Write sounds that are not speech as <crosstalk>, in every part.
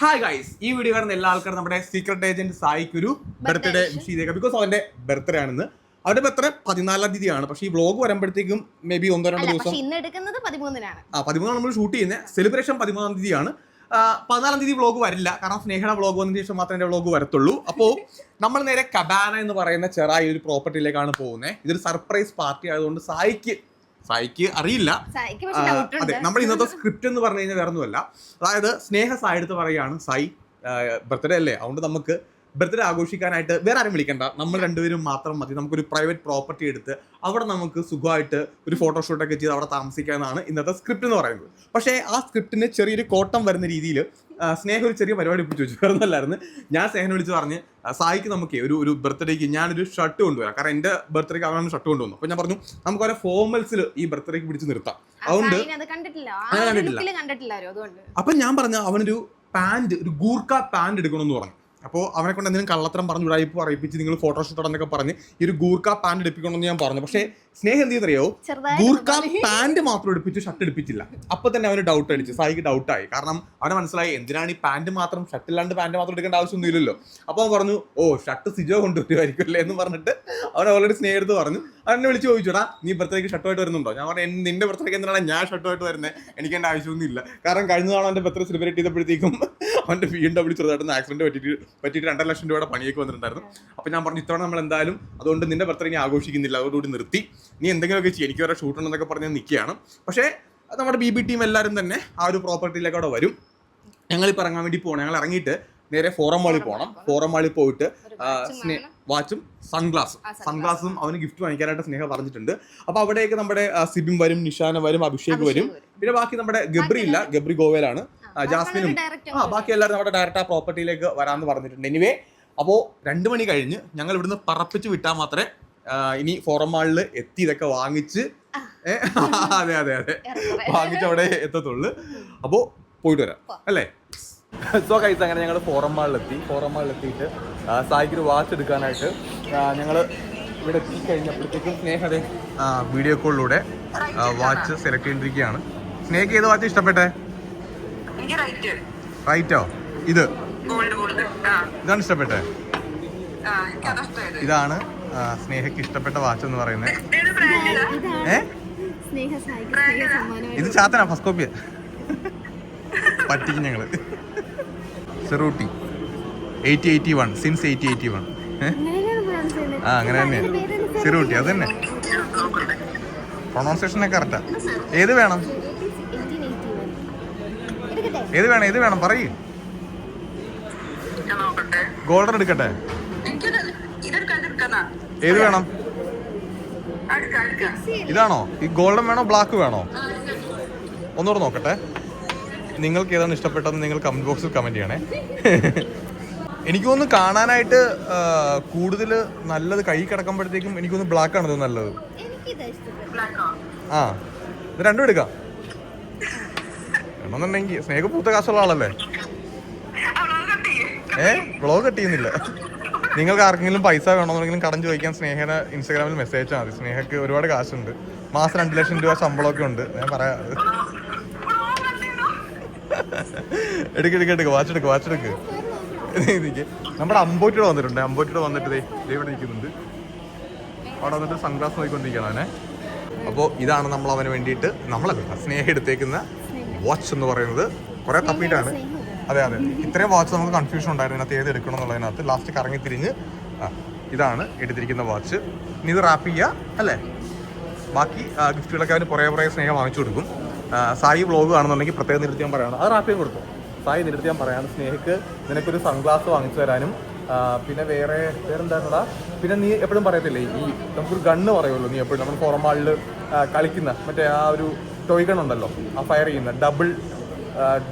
Hi guys ഈ video കാണുന്ന എല്ലാ ആൾക്കാരും നമ്മുടെ സീക്രട്ട് ഏജന്റ് സായിക്ക് ഒരു ബർത്ത്ഡേ വിഷ് ചെയ്തേക്കാം. ബിക്കോസ് അവന്റെ ബർത്ത്ഡേ ആണെന്ന്. അവന്റെ ബർത്ത്ഡേ പതിനാലാം തീയതിയാണ്. പക്ഷേ ഈ വ്ലോഗ് വരുമ്പോഴത്തേക്കും മേ ബി ഒന്നോ രണ്ടോ ദിവസം ഇന്ന് എടുക്കുന്നത് പതിമൂന്നിനാണ്. ആ പതിമൂന്നാണ് നമ്മൾ ഷൂട്ട് ചെയ്യുന്നത് സെലിബ്രേഷൻ പതിമൂന്നാം തീയതിയാണ്. പതിനാലാം തീയതി വ്ലോഗ് വരില്ല. കാരണം സ്നേഹയുടെ വ്ലോഗ് വന്നതിന് ശേഷം മാത്രമേ എന്റെ വ്ലോഗ് വരത്തുള്ളൂ. അപ്പോൾ നമ്മൾ നേരെ കബാന എന്ന് പറയുന്ന ചെറായി ഒരു പ്രോപ്പർട്ടിയിലേക്കാണ് പോകുന്നത് ഇതൊരു സർപ്രൈസ് പാർട്ടി ആയതുകൊണ്ട് സായിക്ക് സായിക്ക് അറിയില്ല. അതെ നമ്മൾ ഇന്നത്തെ സ്ക്രിപ്റ്റ് എന്ന് പറഞ്ഞു കഴിഞ്ഞാൽ വേറെ ഒന്നുമല്ല അതായത് സ്നേഹ സായി എടുത്ത് പറയുകയാണ് സായി ബർത്ത്ഡേ അല്ലേ? അതുകൊണ്ട് നമുക്ക് ബർത്ത്ഡേ ആഘോഷിക്കാനായിട്ട് വേറെ ആരും വിളിക്കണ്ട. നമ്മൾ രണ്ടുപേരും മാത്രം മതി. നമുക്കൊരു പ്രൈവറ്റ് പ്രോപ്പർട്ടി എടുത്ത് അവിടെ നമുക്ക് സുഖമായിട്ട് ഒരു ഫോട്ടോഷൂട്ടൊക്കെ ചെയ്ത് അവിടെ താമസിക്കാമെന്നാണ് ഇന്നത്തെ സ്ക്രിപ്റ്റ് എന്ന് പറയുന്നത്. പക്ഷേ ആ സ്ക്രിപ്റ്റിന് ചെറിയൊരു കോട്ടം വരുന്ന രീതിയിൽ സ്നേഹ ഒരു ചെറിയ പരിപാടി പിടിച്ചു വെച്ചു. വേറെ ഒന്നല്ലായിരുന്നു. ഞാൻ സ്നേഹനെ വിളിച്ച് പറഞ്ഞ് സായിക്ക് നമുക്ക് ഒരു ഒരു ബർത്ത്ഡേക്ക് ഞാനൊരു ഷർട്ട് കൊണ്ടുവരാം. കാരണം എന്റെ ബർത്ത്ഡേക്ക് അവനാണ് ഷർട്ട് കൊണ്ടുവന്നു. അപ്പോൾ ഞാൻ പറഞ്ഞു നമുക്ക് ഓരോ ഫോർമൽസിൽ ഈ ബർത്ത്ഡേക്ക് പിടിച്ച് നിർത്താം. അതുകൊണ്ട് കണ്ടിട്ടില്ല. അപ്പം ഞാൻ പറഞ്ഞു അവനൊരു പാന്റ് ഒരു ഗൂർക്ക പാന്റ് എടുക്കണമെന്ന് പറഞ്ഞു. അപ്പോൾ അവനെ കൊണ്ട് എന്തെങ്കിലും കള്ളത്തരം പറഞ്ഞു വിടായ്പ പറയിപ്പിച്ച് നിങ്ങൾ ഫോട്ടോഷൂട്ട് എന്നൊക്കെ പറഞ്ഞ് ഈ ഒരു ഗൂർക്ക പാന്റ് എടുപ്പിക്കണമെന്ന് ഞാൻ പറഞ്ഞു. പക്ഷേ സ്നേഹം എന്ത് ചെയ്തറിയോ ഗൂർക്ക പാന്റ് മാത്രം എടുപ്പിച്ചു ഷർട്ട് എടുപ്പിച്ചില്ല അപ്പൊ തന്നെ അവന് ഡൗട്ട് അടിച്ചു. സായിക്ക് ഡൗട്ട് ആയി. കാരണം അവനെ മനസ്സിലായി എന്തിനാണ് ഈ പാന്റ് മാത്രം ഷർട്ട് ഇല്ലാണ്ട് പാന്റ് മാത്രം എടുക്കേണ്ട ആവശ്യമൊന്നുമില്ലല്ലോ. അപ്പൊ അവൻ പറഞ്ഞു ഓ ഷർട്ട് സിജോ കൊണ്ടുവരുമായിരിക്കും അല്ലേ എന്ന് പറഞ്ഞിട്ട് അവൻ ഓൾറെഡി സ്നേഹത്ത് പറഞ്ഞു. അവനെ വിളിച്ച് ചോദിച്ചോടാ നീ ബർത്ത്ഡേക്ക് ഷർട്ടുമായിട്ട് വരുന്നുണ്ടോ? ഞാൻ പറഞ്ഞു നിന്റെ ബർത്ത്ഡേക്ക് എന്താണ് ഞാൻ ഷർട്ടുമായിട്ട് വരുന്നത് എനിക്ക് എന്റെ ആവശ്യമൊന്നുമില്ല. കാരണം കഴിഞ്ഞ തവണ അവന്റെ ബർത്ത്ഡേ സെലിബ്രേറ്റ് ചെയ്തപ്പോഴത്തേക്കും അവന്റെ ബി എം ഡബ്ല്യൂ ചെറുതായിട്ട് ആക്സിഡന്റ് പറ്റിയിട്ട് പറ്റിയിട്ട് രണ്ടര ലക്ഷം രൂപയുടെ പണിയൊക്കെ വന്നിട്ടുണ്ടായിരുന്നു. അപ്പോൾ ഞാൻ പറഞ്ഞു ഇത്തവണ നമ്മൾ എന്തായാലും അതുകൊണ്ട് നിന്റെ ബർത്ത്ഡേ ഇനി ആഘോഷിക്കുന്നില്ല. അതോടുകൂടി നിർത്തി. നീ എന്തെങ്കിലുമൊക്കെ ചെയ്യും. എനിക്ക് വേറെ ഷൂട്ട് ഉണ്ടെന്നൊക്കെ പറഞ്ഞ് നിൽക്കുകയാണ് പക്ഷേ അത് നമ്മുടെ ബി ബി ടീം എല്ലാവരും തന്നെ ആ ഒരു പ്രോപ്പർട്ടിയിലേക്ക് അവിടെ വരും. ഞങ്ങളിപ്പോൾ ഇറങ്ങാൻ വേണ്ടി പോകണം ഞങ്ങൾ ഇറങ്ങിയിട്ട് നേരെ ഫോറം മാളിൽ പോകണം ഫോറം മാളിൽ പോയിട്ട്. വാച്ചും സൺഗ്ലാസും സൺഗ്ലാസും അവന് ഗിഫ്റ്റ് വാങ്ങിക്കാനായിട്ട് സ്നേഹ പറഞ്ഞിട്ടുണ്ട്. അപ്പോൾ അവിടേക്ക് നമ്മുടെ സിബിം സിബിൻ വരും നിഷാന വരും അഭിഷേക് വരും. പിന്നെ ബാക്കി നമ്മുടെ ഗബ്രി ഇല്ല. ഗബ്രി ഗോവയിലാണ്. ജാസ്മിനും. ആ ബാക്കി എല്ലാവരും നമ്മുടെ ഡയറക്റ്റ് ആ പ്രോപ്പർട്ടിയിലേക്ക് വരാമെന്ന് പറഞ്ഞിട്ടുണ്ട്. എനിവേ അപ്പോൾ രണ്ട് മണി കഴിഞ്ഞ് ഞങ്ങൾ ഇവിടുന്ന് പറപ്പിച്ച് വിട്ടാൽ മാത്രമേ ഇനി ഫോറം മാളിൽ എത്തി ഇതൊക്കെ വാങ്ങിച്ച് <laughs> അതെ അതെ അതെ. വാങ്ങിച്ച് അവിടെ എത്തത്തുള്ളു. അപ്പോൾ പോയിട്ട് വരാം അല്ലേ? സോ കൈസ് അങ്ങനെ ഞങ്ങൾ ഫോറം മാളിലെത്തി ഫോറം മാളിലെത്തിയിട്ട് സായിക്ക് ഒരു വാച്ച് എടുക്കാനായിട്ട് ഞങ്ങൾ ഇവിടെ എത്തി കഴിഞ്ഞപ്പോഴത്തേക്കും സ്നേഹതെ വീഡിയോ കോളിലൂടെ വാച്ച് സെലക്ട് ചെയ്തിരിക്കുകയാണ്. സ്നേഹ ഏത് വാച്ച് ഇഷ്ടപ്പെട്ടെ? റൈറ്റ് റൈറ്റോ ഇത്. ഗോൾഡ് ഗോൾഡ് ആ. ഇതാണ് ഇഷ്ടപ്പെട്ടെ? ആ എനിക്ക് അതാ ഇതാണ് സ്നേഹയ്ക്ക് ഇഷ്ടപ്പെട്ട വാച്ച് എന്ന് പറയുന്നത് ഏ? ഇത് ചാത്തനാ ഫസ്റ്റ് കോപ്പി പറ്റിക്കും ഞങ്ങൾ. Cerruti eighty eighty one since eighty eighty one. ആ അങ്ങനെ തന്നെ സെറൂട്ടി അത് തന്നെ. പ്രൊണൗൺസിയേഷൻ ഒക്കെ കറക്റ്റാ ഏത് വേണം? 1881. എടുക്കട്ടെ? ഏത് വേണം? ഏത് വേണം? പറയൂ. ഗോൾഡൻ എടുക്കട്ടെ? ഏത് വേണം? ഇതാണോ? ഈ ഗോൾഡൻ വേണോ ബ്ലാക്ക് വേണോ? ഒന്നുകൂടെ നോക്കട്ടെ. നിങ്ങൾക്ക് ഏതാണ് ഇഷ്ടപ്പെട്ടതെന്ന് നിങ്ങൾ കമന്റ് ബോക്സിൽ കമന്റ് ചെയ്യണേ. എനിക്ക് തോന്നുന്നു കാണാനായിട്ട് കൂടുതൽ നല്ലത് കൈ കിടക്കുമ്പോഴത്തേക്കും എനിക്ക് തോന്നുന്നു ബ്ലാക്ക് ആണ് നല്ലത്. ആ ഇത് രണ്ടും എടുക്കാം. എന്നുണ്ടെങ്കിൽ സ്നേഹ പൂത്ത കാശുള്ള ആളല്ലേ? ഏ? ബ്ലോഗ് കട്ട് ചെയ്യുന്നില്ല. നിങ്ങൾക്ക് ആർക്കെങ്കിലും പൈസ വേണമെന്നുണ്ടെങ്കിലും കടം ചോദിക്കാൻ സ്നേഹന ഇൻസ്റ്റാഗ്രാമിൽ മെസ്സേജ് അയച്ചാൽ മതി. സ്നേഹക്ക് ഒരുപാട് കാശുണ്ട്. മാസം രണ്ട് ലക്ഷം രൂപ ശമ്പളമൊക്കെ ഉണ്ട്. ഞാൻ പറയാ. എടുക്ക് എടുക്ക് എടുക്ക്. വാച്ച് എടുക്ക് വാച്ച് എടുക്ക്. നമ്മുടെ അമ്പോറ്റിയുടെ വന്നിട്ടുണ്ട്. അമ്പോറ്റിയുടെ വന്നിട്ട് ദേ ഇവിടെ നിൽക്കുന്നുണ്ട് അവിടെ വന്നിട്ട് സൺഗ്ലാസ് നോക്കിക്കൊണ്ടിരിക്കണം അവനെ. അപ്പോൾ ഇതാണ് നമ്മൾ അവന് വേണ്ടിയിട്ട് നമ്മളെ സ്നേഹം എടുത്തേക്കുന്ന വാച്ച് എന്ന് പറയുന്നത്. കുറേ തപ്പിയിട്ടാണ്. അതെ അതെ. ഇത്രയും വാച്ച് നമുക്ക് കൺഫ്യൂഷൻ ഉണ്ടായിരുന്നു. ഇതിനകത്ത് ഏത് എടുക്കണം എന്നുള്ളതിനകത്ത് ലാസ്റ്റ് കറങ്ങി തിരിഞ്ഞ് ഇതാണ് എടുത്തിരിക്കുന്ന വാച്ച് ഇനി ഇത് റാപ്പ് ചെയ്യുക അല്ലേ? ബാക്കി ഗിഫ്റ്റുകളൊക്കെ അവന് കുറേ കുറേ സ്നേഹം വാങ്ങിച്ചു കൊടുക്കും. സായി വ്ളോഗ് കാണുന്നുണ്ടെങ്കിൽ പ്രത്യേകം നിർത്തിയാൻ പറയണം. അത് റാപ്പ് ചെയ്യാൻ കൊടുത്തു. സായി നിർത്തിയാൻ പറയാണ് സ്നേഹക്ക് നിനക്കൊരു സൺഗ്ലാസ് വാങ്ങിച്ചു തരാനും. പിന്നെ വേറെ വേറെന്താണടാ? പിന്നെ നീ എപ്പോഴും പറയത്തില്ലേ ഈ നമുക്കൊരു ഗണ്ണ് പറയുമല്ലോ നീ എപ്പോഴും. നമ്മൾ പുറമാളിൽ കളിക്കുന്ന മറ്റേ ആ ഒരു ടോയ് ഗൺ ഉണ്ടല്ലോ ആ ഫയർ ചെയ്യുന്ന ഡബിൾ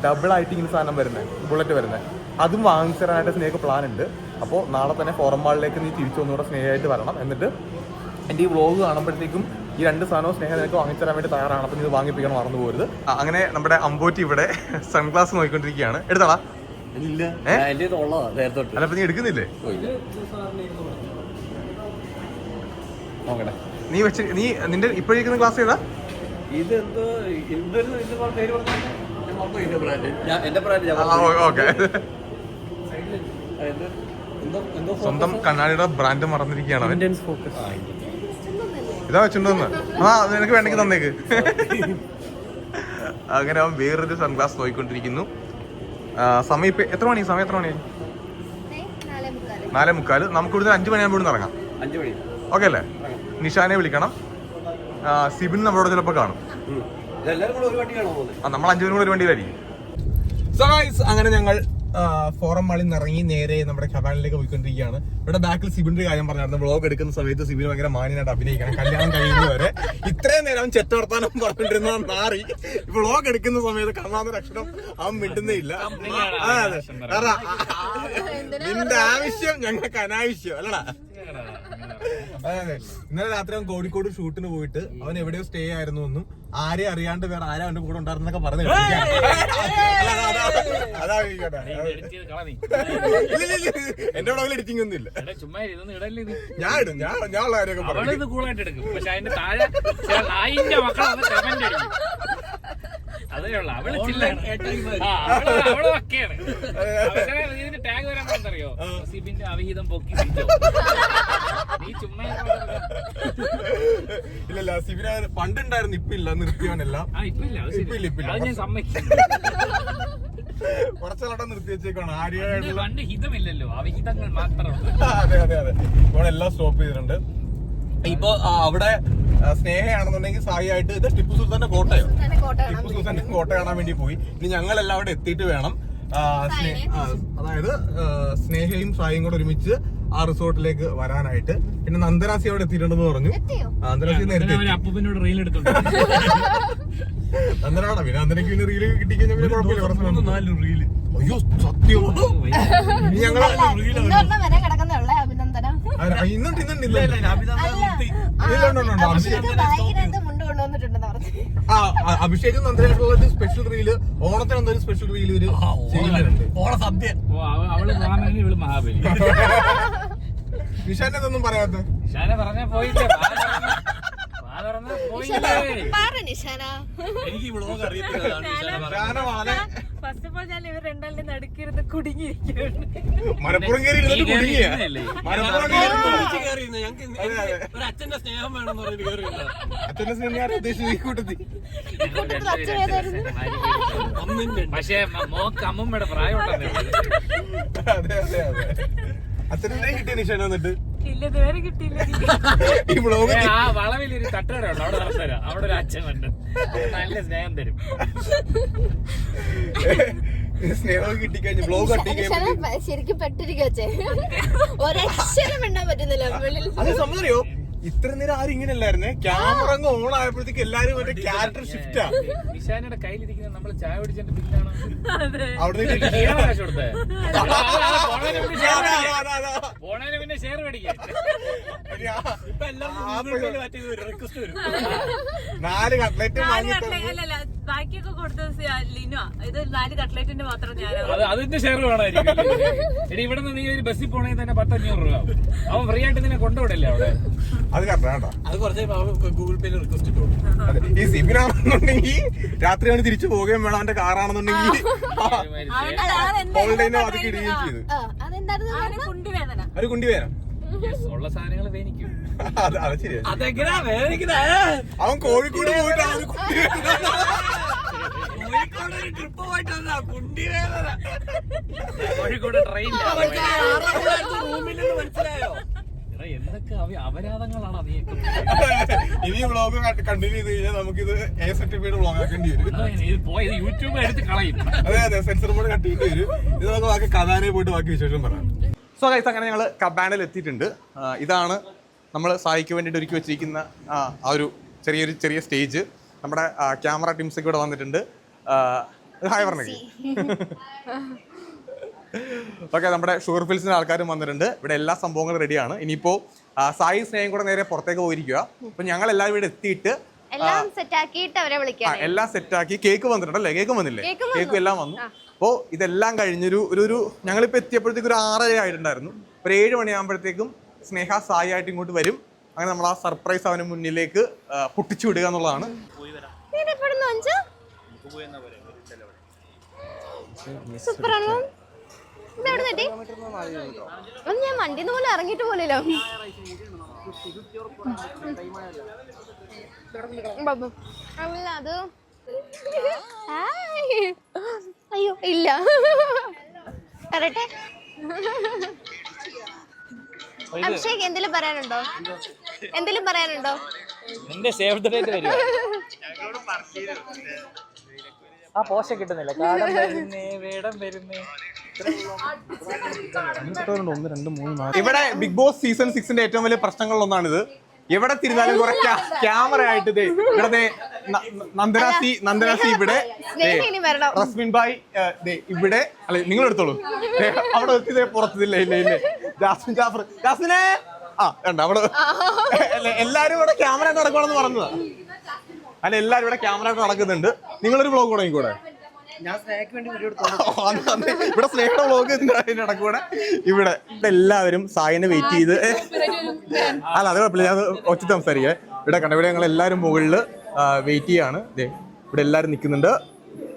ഡബിൾ ആയിട്ട് ഇങ്ങനെ സാധനം വരുന്നത് ബുള്ളറ്റ് വരുന്നത് അതും വാങ്ങിച്ചു തരാനായിട്ട് സ്നേഹക്ക് പ്ലാൻ ഉണ്ട്. അപ്പോൾ നാളെ തന്നെ ഫോറം മാളിലേക്ക് നീ തിരിച്ചു ഒന്നുകൂടെ സ്നേഹമായിട്ട് വരണം. എന്നിട്ട് എന്റെ ഈ വ്ളോഗ് കാണുമ്പോഴത്തേക്കും ഈ രണ്ട് സാധനവും സ്നേഹം നിനക്ക് വാങ്ങിച്ചു തരാൻ വേണ്ടി തയ്യാറാണ്. അപ്പം ഇത് വാങ്ങിപ്പിക്കണം മറന്നു പോരുത് അങ്ങനെ നമ്മുടെ അമ്പോറ്റി ഇവിടെ സൺഗ്ലാസ് നോക്കിക്കൊണ്ടിരിക്കുകയാണ്. എടുത്താളാ അല്ല നീ എടുക്കുന്നില്ലേ. നോക്കട്ടെ. നീ വെച്ച് നീ നിന്റെ ഇപ്പോഴേക്കുന്ന ക്ലാസ് ഏതാ? ഇത് എന്തോ എന്തൊരു പേര് പറഞ്ഞു എന്റെ ബ്രാൻഡ് ഞാൻ ഓക്കെ. എന്തോ എന്തോ എന്തോ സ്വന്തം കണ്ണാടിയുടെ ബ്രാൻഡ് മറന്നിരിക്കുകയാണ് അവൻ. ഇതാ വെച്ചിട്ടുണ്ടെന്ന്. ആ അത് നിനക്ക് വേണമെങ്കിൽ തന്നേക്ക്. അങ്ങനെ അവൻ വേറൊരു സൺഗ്ലാസ് നോക്കിക്കൊണ്ടിരിക്കുന്നു. സമയം ഇപ്പൊ എത്ര മണി? സമയം എത്ര മണി? നാലേ മുക്കാൽ. നമുക്ക് ഇവിടുന്ന് അഞ്ചു മണിയാകുമ്പോൾ ഇവിടുന്ന് ഇറങ്ങാം. ഓക്കെ അല്ലേ? നിഷാനെ വിളിക്കണം. സിബിൻ നമ്മളോട് ചിലപ്പോൾ കാണും. നമ്മൾ അഞ്ചു കൂടെ ഒരു വണ്ടിയിലായിരിക്കും സോ ഗൈസ് അങ്ങനെ ഞങ്ങൾ ഫോറം മാളിൽ നിന്ന് ഇറങ്ങി നേരെ നമ്മുടെ കബാനിലേക്ക് പോയിക്കൊണ്ടിരിക്കുകയാണ്. ഇവിടെ ബാക്കിൽ സിബിന്റെ കാര്യം പറഞ്ഞായിരുന്നു. വ്ളോഗ് എടുക്കുന്ന സമയത്ത് സിബിന് ഭയങ്കര മാന്യനായിട്ട് അഭിനയിക്കണം. കല്യാണം കഴിയുന്നവരെ ഇത്രയും നേരം അവൻ ചെറ്റവർത്താനം പറഞ്ഞിരുന്ന മാറി. വ്ളോഗ് എടുക്കുന്ന സമയത്ത് കണ്ണാന്ന് അക്ഷരം അവൻ മിണ്ടുന്നേ ഇല്ല. അതെ. അതെ. കാരണം ആ- ആ- നിന്റെ ആവശ്യം ഞങ്ങൾക്ക് അനാവശ്യം. അല്ലടാ. അതെ അതെ. ഇന്നലെ രാത്രി അവൻ കോഴിക്കോട് ഷൂട്ടിന് പോയിട്ട് അവൻ എവിടെയോ സ്റ്റേ ആയിരുന്നു എന്നും ആരെ അറിയാണ്ട് വേറെ ആരാ അവന്റെ കൂടെ ഉണ്ടായിരുന്നൊക്കെ പറഞ്ഞു അതാ ചോദിക്കട്ടെ. ഇല്ല, ഇല്ല, ഇല്ല. എന്റെ കൂടെ എഡിറ്റിംഗ് ഒന്നും ഇല്ല. ചുമ്മാ ഇടല്ലേ ഇത് ഞാൻ ഇടും ഞാൻ ഞാൻ ഉള്ള കാര്യമൊക്കെ അവൾ പറഞ്ഞു ഇത് കൂളായിട്ട് എടുക്കും. പക്ഷെ അതിന്റെ താഴെ ചില നായിന്റെ മക്കൾ കമന്റ് അടിക്കും അതേ ഉള്ളു. അവൾ ചില്ലാണ് അവൾ ടാഗ് വരാൻ അറിയോ സിബിന്റെ അവിഹിതം പൊക്കി സിജോ. നീ ചുമ്മാ ഇരുന്നോ. ഇല്ല ഇല്ല സിബിന പണ്ടുണ്ടായിരുന്നു ഇപ്പൊ ഇല്ല നിർത്തിയവനെല്ലാം. ആ ഇപ്പൊ ഇല്ല. ഇപ്പൊ കുറച്ചാളട്ടം നിർത്തി വെച്ചേക്കാണ് പണ്ട് ഹിതമില്ലല്ലോ അവിഹിതങ്ങൾ മാത്രമാണ് അതെ അതെ അതെ. ഇവിടെ എല്ലാം സ്റ്റോപ്പ് ചെയ്തിട്ടുണ്ട്. ഇപ്പൊ അവിടെ സ്നേഹയാണെന്നുണ്ടെങ്കിൽ സായി ആയിട്ട് ഇത് ടിപ്പു സുൽത്താന്റെ കോട്ടയോ കോട്ട കാണാൻ ടിപ്പു സുൽത്താന്റെ കോട്ട കാണാൻ വേണ്ടി പോയി. ഇനി ഞങ്ങളെല്ലാം അവിടെ എത്തിയിട്ട് വേണം. അതായത് സ്നേഹയും സായിയും കൂടെ ഒരുമിച്ച് ആ റിസോർട്ടിലേക്ക് വരാനായിട്ട്. പിന്നെ നന്ദരാസി അവിടെ എത്തിയിട്ടുണ്ടെന്ന് പറഞ്ഞു. നന്ദരാസി നന്ദനാസി നേരത്തെ നന്ദനാണ്? പിന്നെ നന്ദനക്ക് പിന്നെ റീൽ കിട്ടിക്കഴിഞ്ഞാൽ പിന്നെ കുഴപ്പമില്ല റീൽ അയ്യോ സത്യം. ഇനി ഞങ്ങൾ ഇന്നുണ്ട് ഇന്നുണ്ട് ഇല്ല ഇല്ല ഇല്ല, കൊണ്ടുവന്നിട്ടുണ്ടെന്ന് പറഞ്ഞു. ആ അഭിഷേകും നന്ദനായിട്ടുള്ള സ്പെഷ്യൽ റീൽ ഓണത്തിന് എന്തൊരു സ്പെഷ്യൽ റീൽ ഒരു ചെയ്യുന്നുണ്ട്. ഓണ സദ്യ ഓ അവ- അവൾ ഇവൾ മഹാബലി. നിഷാന്റെ ഇതൊന്നും പറയാത്ത. ഷാന പറഞ്ഞ പോയില്ലേ? വാ തുറന്ന് വാ തുറന്ന് പോയില്ലേ? പറ നിഷാന? എനിക്ക് വ്ളോഗ് അറിയത്തില്ല. ഫസ്റ്റ് ഓഫ് ഓൾ ഞാൻ ഇവർ രണ്ടാളിനെ നടുക്കിരുന്ന് കുടുങ്ങിയിരിക്കുകയാണ്. മലപ്പുറം കയറി ഇരുന്നിട്ട് കുടുങ്ങിയ? ഇരിക്കുന്നതല്ലേ? മലപ്പുറം കയറി കയറിയിരുന്ന? ഞങ്ങൾക്ക് അതെ, അതെ. ഒരു അച്ഛന്റെ സ്നേഹം വേണമെന്ന് പറഞ്ഞിട്ട് കയറിയില്ല അച്ഛന്റെ ഉദ്ദേശിച്ചത് ഈ കൂട്ടത്തിൽ. പക്ഷേ മ- മോക്ക് അമ്മമ്മയുടെ പ്രായം അതെ അതെ അതെ. അച്ഛനെ കിട്ടിയ നിഷാന എന്നിട്ട് ഇല്ല ഇതുവരെ കിട്ടിയില്ല. <laughs> ഈ ബ്ലോഗ് ആ വളവിൽ ഒരു തട്ടുകട ഉണ്ട് അവിടെ നടത്തരാം അവിടെ ഒരു അച്ഛനുണ്ട് നല്ല സ്നേഹം തരും. <laughs> സ്നേഹം കിട്ടിക്കഴിഞ്ഞ് പ- ശരിക്കും പെട്ടിരിക്കുക വെച്ചേ <laughs> ഒരക്ഷരം എണ്ണാൻ പറ്റുന്നില്ല അത് സംബന്ധിയോ ഇത്ര നേരം ആരും ഇങ്ങനെ അല്ലായിരുന്നേ ക്യാമറ അങ്ങ് ഓൺ ആയപ്പോഴത്തേക്ക് എല്ലാരും മറ്റേ ക്യാരക്ടർ ആണ്. നിഷാനയുടെ കയ്യിലിരിക്കുന്ന നമ്മൾ ചായ ബില്ലാണ് അതെ. അവിടെ പോണേന് പിന്നെ ഷെയർ മേടിക്കാൻ നാല് കട്ട്ലറ്റ് ബാക്കിയൊക്കെ കൊടുത്തത് ലിനോ ഇത് നാല് കട്ട്ലറ്റിന്റെ മാത്രം ഞാൻ അത് അതിന്റെ ഷെയർ വേണമായിരിക്കും. എടി ഇവിടെ നിന്ന് നീ ഒരു ബസ്സിൽ പോണെങ്കിൽ തന്നെ പത്തഞ്ഞൂറ് രൂപ ആവും. അവൻ ഫ്രീ ആയിട്ട് നിന്നെ കൊണ്ടുവിടല്ലേ അവിടെ? അത് കറക്റ്റാ കേട്ടോ. അത് കുറച്ച് ഗൂഗിൾ പേയിൽ റിക്വസ്റ്റ് അതെ. ഈ സിബിനാണെന്നുണ്ടെങ്കിൽ രാത്രിയാണ് തിരിച്ചു പോവുകയും വേണം അവന്റെ കാറാണെന്നുണ്ടെങ്കിൽ ഓൺലൈനോ അത് കിടുകയും ചെയ്ത്. ഒരു കുണ്ടി ഉള്ള സാധനങ്ങൾ വേനിക്കും. അത് ശരിയാ. അതെങ്ങനെയാ അവൻ കോഴിക്കോട് പോയിട്ടാണ് ഒരു കുണ്ടി കോഴിക്കോട് ഒരു ട്രിപ്പ് പോയിട്ട് വന്നതാ, കുണ്ടി വേദന കോഴിക്കോട് റൂമിൽ മനസ്സിലായോ? എന്തൊക്കെ അവ- അപരാധങ്ങളാണ് നീയൊക്കെ ഇനി വ്ളോഗ് കണ്ടിന്യൂ ചെയ്ത് കഴിഞ്ഞാൽ നമുക്കിത് എ സർട്ടിഫൈഡ് വ്ളോഗ് ആക്കേണ്ടി വരും. ആ, ഇത് പോയത് യൂട്യൂബ് എടുത്ത് കളയും. അതെ അതെ സെൻസർ മോഡ് കട്ട് ചെയ്യേണ്ടി വരും. ഇത് നമുക്ക് ബാക്കി കഥാനെ പോയിട്ട് ബാക്കി വിശേഷം പറയാം. സോ ഗൈസ് അങ്ങനെ ഞങ്ങൾ കബാനിൽ എത്തിയിട്ടുണ്ട്. ആ, ഇതാണ് നമ്മൾ സായിക്ക് വേണ്ടിയിട്ട് ഒരുക്കി വെച്ചിരിക്കുന്ന ആ ആ ഒരു ചെറിയൊരു ചെറിയ സ്റ്റേജ് നമ്മുടെ ക്യാമറ ടീംസ് ഒക്കെ ഇവിടെ വന്നിട്ടുണ്ട്. ഹായ് പറഞ്ഞേ ഓക്കെ നമ്മുടെ ഷുഗർ ഫിൽസിന് ആൾക്കാരും വന്നിട്ടുണ്ട്. ഇവിടെ എല്ലാ സംഭവങ്ങളും റെഡിയാണ് ഇനിയിപ്പോൾ സായി സ്നേഹം കൂടെ നേരെ പുറത്തേക്ക് പോയിരിക്കുക അപ്പോൾ ഞങ്ങൾ എല്ലാവരും ഇവിടെ എത്തിയിട്ട് എല്ലാം സെറ്റ് ആക്കിയിട്ട് അവരെ വിളിക്കാം എല്ലാം സെറ്റാക്കി കേക്ക് വന്നിട്ടുണ്ടല്ലേ കേക്ക് വന്നില്ലേ? കേക്ക് എല്ലാം വന്നു. അപ്പോൾ ഇതെല്ലാം കഴിഞ്ഞൊരു ഒരു ഒരു ഞങ്ങളിപ്പോൾ എത്തിയപ്പോഴത്തേക്ക് ഒരു ആറര ആയിട്ടുണ്ടായിരുന്നു. ഒരു ഏഴ് മണിയാകുമ്പോഴത്തേക്കും സ്നേഹ സായി ആയിട്ട് ഇങ്ങോട്ട് വരും. അങ്ങനെ നമ്മൾ ആ സർപ്രൈസ് അവന് മുന്നിലേക്ക് പൊട്ടിച്ചു വിടുക എന്നുള്ളതാണ്. സൂപ്പറാണോ ഞാൻ വണ്ടിന്ന് പോലെ ഇറങ്ങിയിട്ട് പോലല്ലോ. അത്. അയ്യോ ഇല്ല. പറയട്ടെ അഭിഷേക് എന്തെങ്കിലും പറയാനുണ്ടോ? എന്തെങ്കിലും പറയാനുണ്ടോ? നിന്റെ ദ ഡേറ്റ് വരുമോ ആ പോഷ കിട്ടുന്നില്ല. കാടം വരുന്നേ വേടം വരുന്നേ. ഒന്ന് രണ്ട് മൂന്ന് ഇവിടെ ബിഗ് ബോസ് സീസൺ സിക്സിന്റെ ഏറ്റവും വലിയ പ്രശ്നങ്ങളിലൊന്നാണിത്. എവിടെ തിരിഞ്ഞാലും കുറെ ക്യാമറ ആയിട്ട് ദേ ഇവിടെ നന്ദനാസി ന- ന- നന്ദന സി നന്ദന സി ഇവിടെ. ദേ, ഇനി വരണം. റസ്മിൻ ഭായ് ദേ ഇവിടെ. അല്ലെ നിങ്ങൾ എടുത്തോളൂ. അവിടെ എത്തി ദേ പുറത്തില്ല ഇല്ല ഇല്ലേ ജാസ്മിൻ ജാഫർ. ജാസ്മിനെ? ആ ഉണ്ട് അവിടെ എല്ലാരും ഇവിടെ ക്യാമറ നടക്കണമെന്ന് പറഞ്ഞതാ. അല്ല എല്ലാരും ഇവിടെ ക്യാമറ നടക്കുന്നുണ്ട്. നിങ്ങളൊരു ബ്ലോഗ് തുടങ്ങിക്കൂടെ? ഇവിടെ സ്നേഹ വ്ളോഗ് നടക്കൂടെ ഇവിടെ ഇവിടെ എല്ലാവരും സായിനെ വെയിറ്റ് ചെയ്ത്. അല്ല അത് കുഴപ്പമില്ല. ഞാൻ ഒച്ച സംസാരിക്കേ. ഇവിടെ കണ്ട ഇവിടെ ഞങ്ങൾ എല്ലാവരും മുകളിൽ വെയിറ്റ് ചെയ്യാണ്. ദേ ഇവിടെ എല്ലാവരും നിൽക്കുന്നുണ്ട്.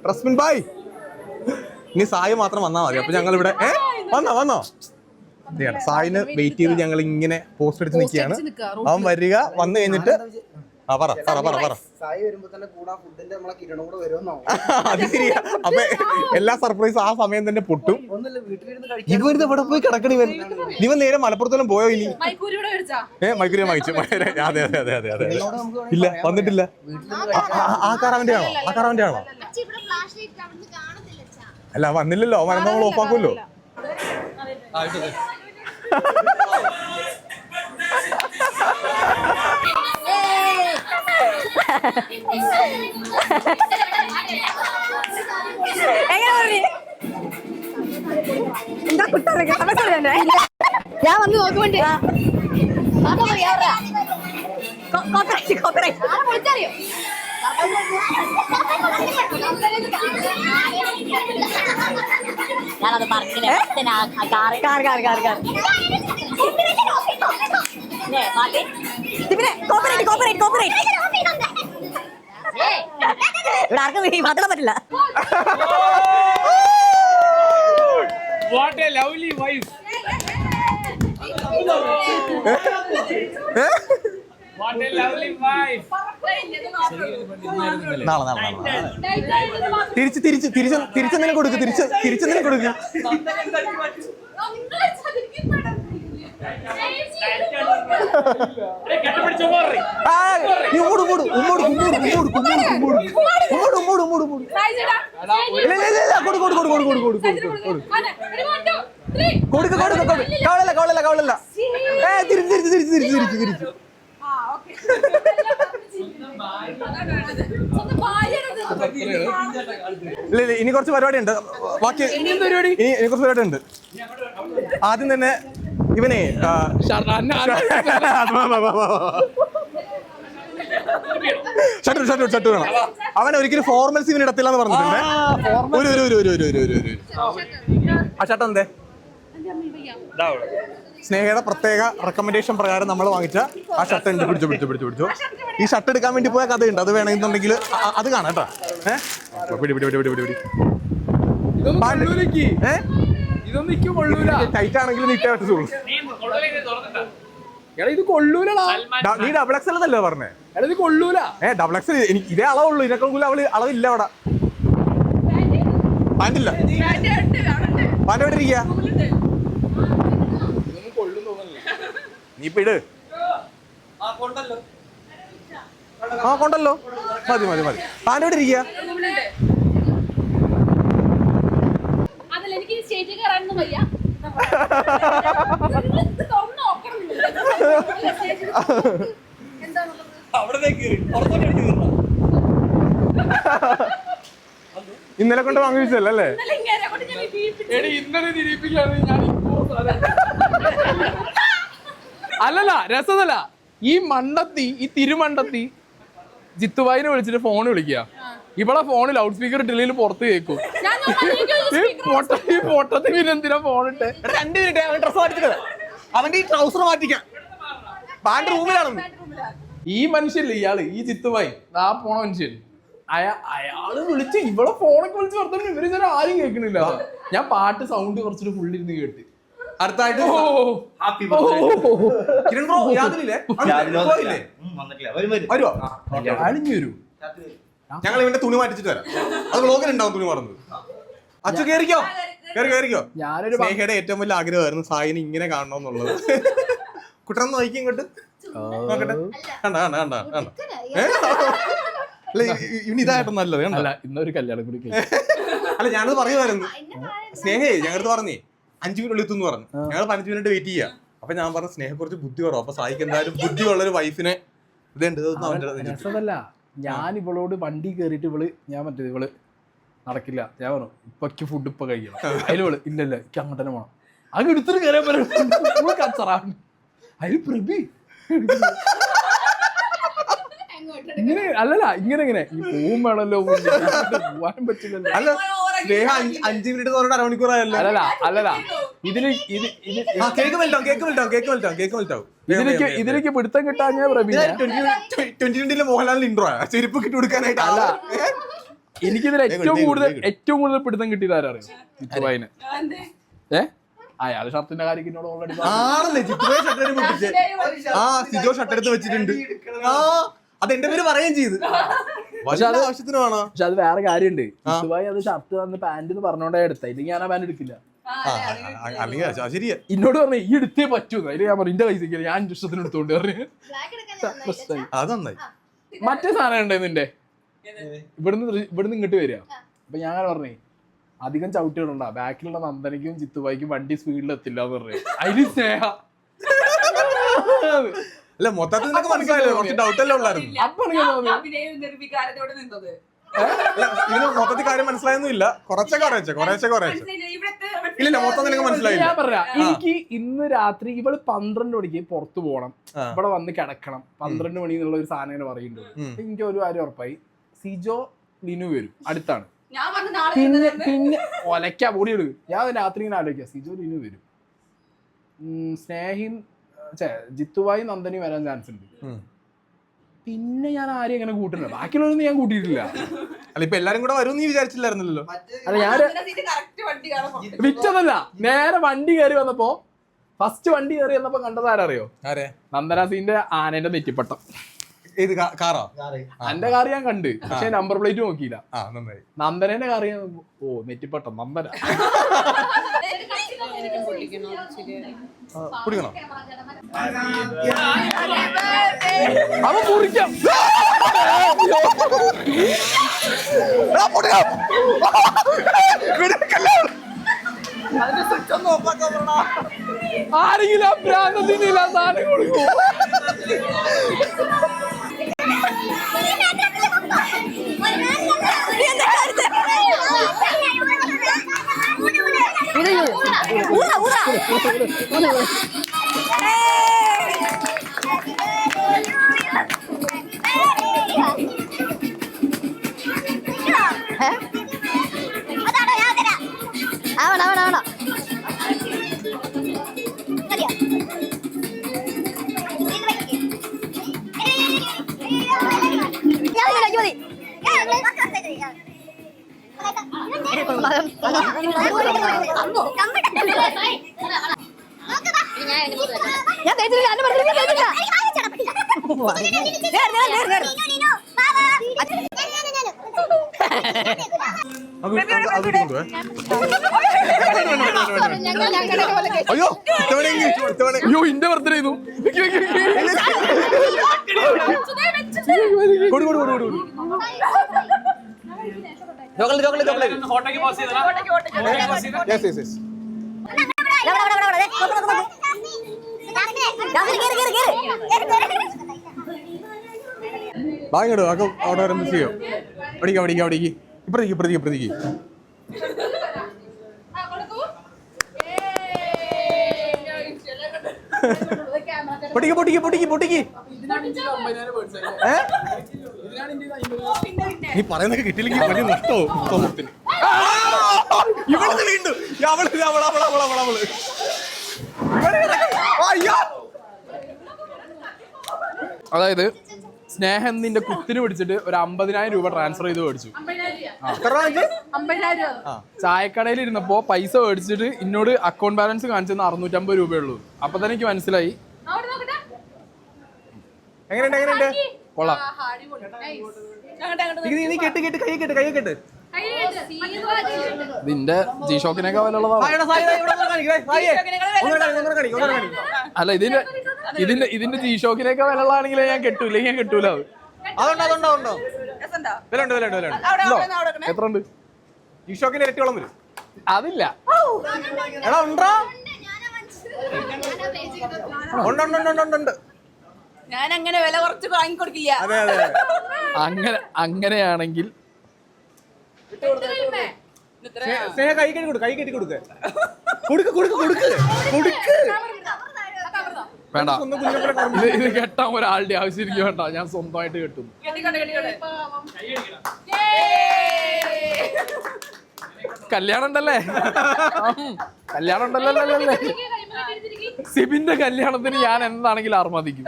റസ്മിൻ ബായ് ഇനി സായി മാത്രം വന്നാൽ മതി. അപ്പൊ ഞങ്ങൾ ഇവിടെ ഏ? വന്നോ വന്നോ? സായിന് വെയിറ്റ് ചെയ്ത് ഞങ്ങൾ ഇങ്ങനെ പോസ്റ്റ് എടുത്ത് നിൽക്കുകയാണ്. അവൻ വരിക വന്നു കഴിഞ്ഞിട്ട് ആ പറ പറ പറ പറ. സായി വരുമ്പോ തന്നെ കൂടാ ഫുഡിന്റെ നമ്മളെ കിരണം കൂടെ വരുമെന്നോ? <laughs> അത് ശരിയാ. അപ്പൊ എല്ലാ സർപ്രൈസും ആ സമയം തന്നെ പൊട്ടും. ഇവരുന്ന് ഇവിടെ പോയി കിടക്കണി ഇവൻ? ഇവൻ നേരെ മലപ്പുറത്തോളം പോയോ ഇനി? ഏ മൈക്കൂരി വാങ്ങിച്ചു അതെ അതെ അതെ അതെ അതെ ഇല്ല വന്നിട്ടില്ല. ആ- കാറാവിന്റെ ആ കാർ അവന്റെ ആണോ? ആ കാർ അവന്റെ ആണോ? അല്ല വന്നില്ലല്ലോ. ഫ്ലാഷ് ലൈറ്റ് അവിടുന്ന് കാണത്തില്ല എങ്ങനെ പറഞ്ഞു എന്താ കുട്ടറൊക്കെ ഞാൻ വന്ന് നോക്കുന്നുണ്ട്. കോപ്പറേറ്റ് കോപ്പറേറ്റ് വിളിച്ചറിയോ? ഞാനത് പറഞ്ഞില്ല car car car car corporate corporate corporate ഇവിടെ ആർക്കും മക്കളെ പറ്റില്ല. What a lovely wife what a lovely wife നാളെ നാളെ നാളെ തിരിച്ച് തിരിച്ച് തിരിച്ച് തിരിച്ചെന്തിനും കൊടുക്ക് തിരിച്ച് തിരിച്ചെന്തിനും കൊടുക്ക്. ഓട് ഉമ്മോട് ഉമ്മോട് ഉമ്മോട് ഉമ്മോട് ഉമ്മോട് ഉമ്മോട് ഉമ്മോട് ഉമ്മോട് ഉമ്മോട് ഇല്ല ഇല്ല ഇല്ല, കൊടു കൊടു കൊടു കൊടു കൊടു കൊടു കൊടു കൊടു കൊടുക്ക് കൊടുക്ക് കൊടുക്ക് കവളല്ല കവളല്ല കവളല്ല ഏ തിരിച്ച് തിരിച്ച് തിരിച്ച് തിരിച്ച് തിരിച്ച് തിരിച്ച് ഇല്ല ഇല്ല ഇനി കുറച്ച് പരിപാടി? ഉണ്ട് ബാക്കി ഇനി കുറച്ച് പരിപാടി ഉണ്ട് ആദ്യം തന്നെ ഇവനെ ഷട്ടർ ഷട്ടർ ഷട്ടർ വേണം. അവൻ ഒരിക്കലും ഫോർമൽസ് ഇവന് ഇടത്തില്ല എന്ന് പറഞ്ഞിട്ടുണ്ട്. ഒരു ഒരു ഒരു ഒരു ഒരു ഒരു ഒരു ഒരു. ആ ഷട്ടർ എന്തേ? സ്നേഹയുടെ പ്രത്യേക റെക്കമെൻഡേഷൻ പ്രകാരം നമ്മൾ വാങ്ങിച്ച ആ ഷർട്ട് ഉണ്ട്. പിടിച്ചു പിടിച്ചു പിടിച്ചു പിടിച്ചു. ഈ ഷർട്ട് എടുക്കാൻ വേണ്ടി പോയ കഥയുണ്ട്. അത് വേണമെന്നുണ്ടെങ്കിൽ അത് കാണാം കേട്ടോ. ഏഹ് പിടി പിടി പിടി പിടി പിടി. പിടി ഏഹ് ഇതൊന്നും എനിക്ക് കൊള്ളൂല. ടൈറ്റ് ആണെങ്കിൽ നീട്ടേ പറ്റുള്ളൂ നീ എടാ ഇത് കൊള്ളൂലടാ. ഡബിൾ എക്സ് എന്നല്ലേ പറഞ്ഞേ. എടാ ഇത് കൊള്ളൂല. ഏ ഡബിൾ എക്സ് എനിക്ക് ഇതേ അളവുള്ളൂ. ഇതിനേക്കാൾ കൂടുതൽ അവൾ അളവില്ല അവിടെ. പാന്റില്ല പാന്റ് എവിടെ ഇരിക്കുക നീ ഇപ്പൊ ഇട്. ആ കൊണ്ടല്ലോ. മതി മതി മതി. പാന്റ് എവിടെ ഇരിക്കുക അതല്ല എനിക്ക് സ്റ്റേജിൽ കയറാനൊന്നും വയ്യ. തുറന്ന് നോക്കണം ഇന്നലെ കൊണ്ട് വാങ്ങിച്ചല്ലേ ഇന്നലെ ഞാൻ. അല്ലല്ല രസമല്ല. ഈ മണ്ടത്തി ഈ തിരുമണ്ടത്തി ജിത്തുബായിനെ വിളിച്ചിട്ട് ഫോൺ വിളിക്കുക. ഇവളെ ഫോണിൽ ലൗഡ് സ്പീക്കർ ഇട്ടില്ലെങ്കിൽ പുറത്ത് കേൾക്കും. ഞാൻ ഈ പിന്നെ എന്തിനാ രണ്ട് മിനിറ്റ് അവൻ ഡ്രസ് മാറ്റിച്ചത് അവന്റെ ഈ ട്രൗസർ മാറ്റിക്കാം റൂമിലാണ് ഈ മനുഷ്യല്ലേ ഇയാൾ ഈ ചിത്തുമായി ആ പോണ മനുഷ്യൻ അയാ- അയാൾ വിളിച്ച് ഇവിടെ ഫോണൊക്കെ വിളിച്ച് വർത്തമാനം ഇവർ ഇതുവരെ ആരും കേൾക്കണില്ല ഞാൻ പാട്ട് സൗണ്ട് കുറച്ചിട്ട് ഫുള്ളിരുന്ന് കേട്ട് അടുത്തായിട്ട് ഹാപ്പി. കിരൺ ബ്രോ വരുവോ വരൂ ഞങ്ങൾ ഇവന്റെ തുണി മാറ്റിച്ചിട്ട് വരാം അത് ബ്ലോഗിൽ ഉണ്ടാവും തുണി മറന്നത് അച്ഛൻ കേറിക്കോ. കേറി കേറിക്കോ. ഞാനൊരു സ്നേഹയുടെ ഏറ്റവും വലിയ ആഗ്രഹമായിരുന്നു സായിനെ ഇങ്ങനെ കാണണമെന്നുള്ളത് <laughs> കുട്ടറന്ന് നോക്കി ഇങ്ങോട്ട്. നോക്കട്ടെ. കണ്ട കണ്ട കണ്ട കണ്ട. അല്ല ഇതായിട്ട് നല്ലത് അല്ല ഇന്നൊരു കല്യാണം കൂടി. <laughs> അല്ല ഞാനത് പറയുമായിരുന്നു. സ്നേഹേ ഞങ്ങളടുത്ത് പറഞ്ഞേ അഞ്ചു മിനിറ്റ് എത്തുന്നു പറഞ്ഞു. ഞങ്ങൾ പതിനഞ്ച് മിനിറ്റ് വെയിറ്റ് ചെയ്യാം. അപ്പൊ ഞാൻ പറഞ്ഞു സ്നേഹം കുറച്ച് ബുദ്ധി കുറവ്. അപ്പൊ സായിക്ക് എന്തായാലും ബുദ്ധിയുള്ള ഒരു വൈഫിനെ ഇതുണ്ട് ഇതൊന്നും അവന്റെ അടുത്ത് ഇല്ല. രസമല്ല. ഞാൻ ഇവളോട് വണ്ടി കയറിയിട്ട് ഇവൾ ഞാൻ മറ്റേ ഇവൾ നടക്കില്ല. ഞാൻ പറഞ്ഞു ഇപ്പൊക്ക് ഫുഡ് ഇപ്പൊ കഴിക്കണം. അതിൽ വിളി ഇല്ലല്ല ഇല്ല എനിക്ക് അങ്ങോട്ട് തന്നെ പോണം അങ്ങ് എടുത്തിട്ട് കയറാൻ കച്ചറാണ് അതിൽ പ്രഭി. ഇങ്ങനെ അല്ലല്ല ഇങ്ങനെ ഇങ്ങനെ. ഈ പോവും വേണമല്ലോ പോവാനും പറ്റില്ലല്ലോ. അല്ല സ്നേഹ അഞ്ച് മിനിറ്റ് തോന്നിട്ട് അരമണിക്കൂറായല്ലോ അല്ലല്ല അല്ലല്ല. ഇതിൽ ഇത് ഇത് കേക്ക് മെൽറ്റാവും കേക്ക് മെൽറ്റാവും കേക്ക് മെൽറ്റാവും കേക്ക് മെൽറ്റാവും ഇതിലേക്ക് ഇതിലേക്ക് പിടുത്തം കിട്ടാൻ ഞാൻ പ്രഭി ട്വന്റി ട്വന്റിലെ മോഹൻലാലിന് ഇൻട്രോ ചെരുപ്പ് കിട്ടി കൊടുക്കാനായിട്ട് അല്ല? എനിക്കിതിൽ ഏറ്റവും കൂടുതൽ ഏറ്റവും കൂടുതൽ പിടുത്തം കിട്ടിയത് ആരറിയോ ചിത്തുവായിന് ഏ? അയാൾ ഷർട്ടിന്റെ കാര്യം എന്നോട് ഓൾറെഡി ആണല്ലേ പൊട്ടിച്ച് ആ സിജോ എടുത്ത് വെച്ചിട്ടുണ്ട്. ആ അത് എന്റെ പേര് പറയുകയും ചെയ്തു. പക്ഷെ അത് ആവശ്യത്തിനാണോ പക്ഷെ അത് വേറെ കാര്യമുണ്ട്. ചിത്തുവായി അത് ഷർട്ട് തന്ന് പാന്റ് എന്ന് പറഞ്ഞോണ്ടേ എടുത്ത ഇല്ലെങ്കിൽ ഞാൻ ആ പാന്റ് എടുക്കില്ല. എന്നോട് പറഞ്ഞു ഈ എടുത്തേ പറ്റൂ. അതിൽ ഞാൻ പറഞ്ഞു എന്റെ പൈസ ഞാൻ ഇഷ്ടത്തിന് എടുത്തോണ്ട് പറഞ്ഞു മറ്റേ സാധനം ഉണ്ടായി നിന്റെ? ഇവിടുന്ന് ഇവിടുന്ന് ഇങ്ങോട്ട് വരിക. അപ്പൊ ഞാൻ അങ്ങനെ പറഞ്ഞേ അധികം ചവിട്ടികളുണ്ടാ ബാക്കിലുള്ള നന്ദനയ്ക്കും ചിത്തുവായിക്കും വണ്ടി സ്പീഡിൽ എത്തില്ല എന്ന് പറഞ്ഞു. അതിന് സ്നേഹ. അല്ല മൊത്തത്തിൽ നിനക്ക് മനസ്സിലായല്ലോ? കുറച്ച് ഡൗട്ട് എല്ലാം ഉള്ളായിരുന്നു. അപ്പൊ അല്ല ഇതിന് മൊത്തത്തിൽ കാര്യം മനസ്സിലായൊന്നുമില്ല കുറച്ചേ കുറച്ചൊക്കെ കുറേശ്ശെ കുറേശ്ശെ. ഇല്ല മൊത്തം നിനക്ക് മനസ്സിലായില്ല. ഞാൻ പറയാ എനിക്ക് ഇന്ന് രാത്രി ഇവൾ പന്ത്രണ്ട് മണിക്ക് പുറത്തു പോകണം. ഇവിടെ വന്ന് കിടക്കണം. പന്ത്രണ്ട് മണി എന്നുള്ള ഒരു സാധനം പറയുന്നുണ്ട്. എനിക്ക് ഒരു കാര്യം ഉറപ്പായി. സിജോ ലിനു വരും. അടുത്താണ്. ഞാൻ പറഞ്ഞു നാളെ പിന്നെ പിന്നെ ഒലക്ക പൊടി എടുക്കും ഞാൻ രാത്രി ഇങ്ങനെ ആലോചിക്ക. സിജോ ലിനു വരും. സ്നേഹിൻ ജിത്തുവായി നന്ദനി വരാൻ ചാൻസ് ഉണ്ട്. പിന്നെ ഞാൻ ആരെയും അങ്ങനെ കൂട്ടുന്നില്ല ബാക്കിയുള്ളവരൊന്നും ഞാൻ കൂട്ടിയിട്ടില്ല. അല്ല ഇപ്പൊ എല്ലാരും കൂടെ വരും നീ വിചാരിച്ചില്ലായിരുന്നല്ലോ. അല്ല ഞാൻ വിറ്റതല്ല നേരെ വണ്ടി കയറി വന്നപ്പോ ഫസ്റ്റ് വണ്ടി കയറി വന്നപ്പോ കണ്ടത് ആരറിയോ? ആരെ? നന്ദനാസിന്റെ ആനേന്റെ നെറ്റിപ്പട്ടം. ഏത് കാറോ? എന്റെ കാർ ഞാൻ കണ്ട്. പക്ഷെ നമ്പർ പ്ലേറ്റ് നോക്കിയില്ല. ആ നന്നായി. നന്ദനന്റെ കാർ ഞാൻ ഓ നെറ്റിപ്പട്ടം. നന്ദന. ആ, കുടിക്കണോ അവ മുറിക്കാം. ആരെങ്കിലും ആ ഭ്രാന്തത്തിനില്ല സാധനം കൊടുക്കും. 我买了。അയ്യോ അയ്യോ ഇന്റെ ബർത്ത്ഡേ ആയിരുന്നു. കൊടു കൊടു കൊടു കൊടു ചോക്ലേറ്റ് ചോക്ലേറ്റ് ചോക്ലേറ്റ് ചെയ്താ യെസ് യെസ് യെസ് വാങ്ങിടും അതൊക്കെ അവിടെ വരെ മിസ് ചെയ്യോ? പഠിക്കാം പഠിക്കാം പഠിക്ക് ഇപ്പഴത്തേക്ക് ഇപ്പഴത്തേക്ക് ഇപ്പഴത്തേക്ക് പൊട്ടിക്ക് പൊട്ടിക്ക് പൊട്ടിക്ക് പൊട്ടിക്ക്. നീ പറയുന്നൊക്കെ കിട്ടിയില്ലെങ്കിൽ വലിയ നഷ്ടവും. സമൂഹത്തിന് ഇവിടുന്ന് വീണ്ടും. അവൾ അവൾ അവൾ അവൾ അവൾ അവൾ. അതായത് സ്നേഹം നിന്റെ കുത്തിന് പിടിച്ചിട്ട് ഒരു അമ്പതിനായിരം രൂപ ട്രാൻസ്ഫർ ചെയ്ത് മേടിച്ചു. എത്ര രൂപ. വാങ്ങിച്ചു? ചായക്കടയിൽ ഇരുന്നപ്പോ പൈസ മേടിച്ചിട്ട് എന്നോട് അക്കൗണ്ട് ബാലൻസ് കാണിച്ചെന്ന് അറുന്നൂറ്റമ്പത് രൂപയുള്ളൂ അപ്പൊ തന്നെ എനിക്ക് മനസ്സിലായി. എങ്ങനെയുണ്ട് എങ്ങനെയുണ്ട്? കൊള്ളാം. നീ നീ കെട്ട് കെട്ട് കൈ കെട്ട് കൈ കെട്ട്. ഇതിന്റെ ജി ഷോക്കിനൊക്കെ വിലയുള്ളതാണ് സായിടാ, സായിടാ, ഇവിടെ ഒന്ന് കാണിക്ക്, ദേ, സായിയെ. ഒന്നുകൂടെ കാണിക്ക്, ഒന്നുകൂടെ കാണിക്ക്, ഒന്നുകൂടെ കാണിക്ക്. അല്ല ഇതിന്റെ ഇതിന്റെ ഇതിന്റെ ജി ഷോക്കിനൊക്കെ വിലയുള്ളതാണെങ്കിലേ ഞാൻ കെട്ടൂല ഞാൻ കെട്ടൂല. അത് അതുണ്ടോ അതുണ്ടോ? ഉണ്ടോ? വില ഉണ്ട് എത്ര ഉണ്ട്? ഇരട്ടിയോളം വരും. അതില്ല. എടാ ഉണ്ടോ? ഞാൻ അങ്ങനെ വില കുറച്ച് വാങ്ങിക്കൊടുക്കില്ല. അതെ അതെ അതെ. അങ്ങനെ അങ്ങനെയാണെങ്കിൽ സ്നേഹ- കൈ കെട്ടി കൊടുക്ക് കൈ കെട്ടി കൊടുക്ക്. കൊടുക്ക് കൊടുക്ക് കൊടുക്ക്. കൊടുക്ക്. വേണ്ട. ഇത് കെട്ടാൻ ഒരാളുടെ ആവശ്യം എനിക്ക് വേണ്ട. ഞാൻ സ്വന്തമായിട്ട് കെട്ടും. കല്യാണം ഉണ്ടല്ലേ. കല്യാണം ഉണ്ടല്ലേ സിബിന്റെ കല്യാണത്തിന് ഞാൻ എന്താണെങ്കിലും ആർമാദിക്കും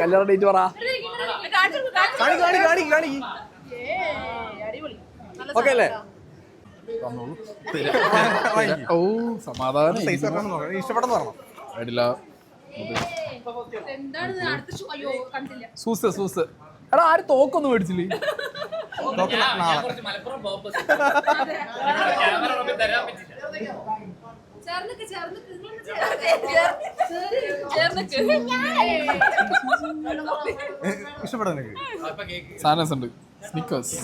കല്യാണ ഡേറ്റ് പറ. കാണി കാണി കാണി കാണി ഓക്കെ അല്ലേ? വാങ്ങിക്ക്. ഓ സമാധാനം. സൈസ് പറഞ്ഞാൽ നോക്കണം. ഇഷ്ടപ്പെട്ടെന്ന് പറഞ്ഞു. വേണ്ടില്ല സൂസ് സൂസ്. എടാ ആര് തോക്കൊന്നും മേടിച്ചില്ലേ? കേക്ക് സാധനം ഉണ്ട്. സ്നിക്കേഴ്സ്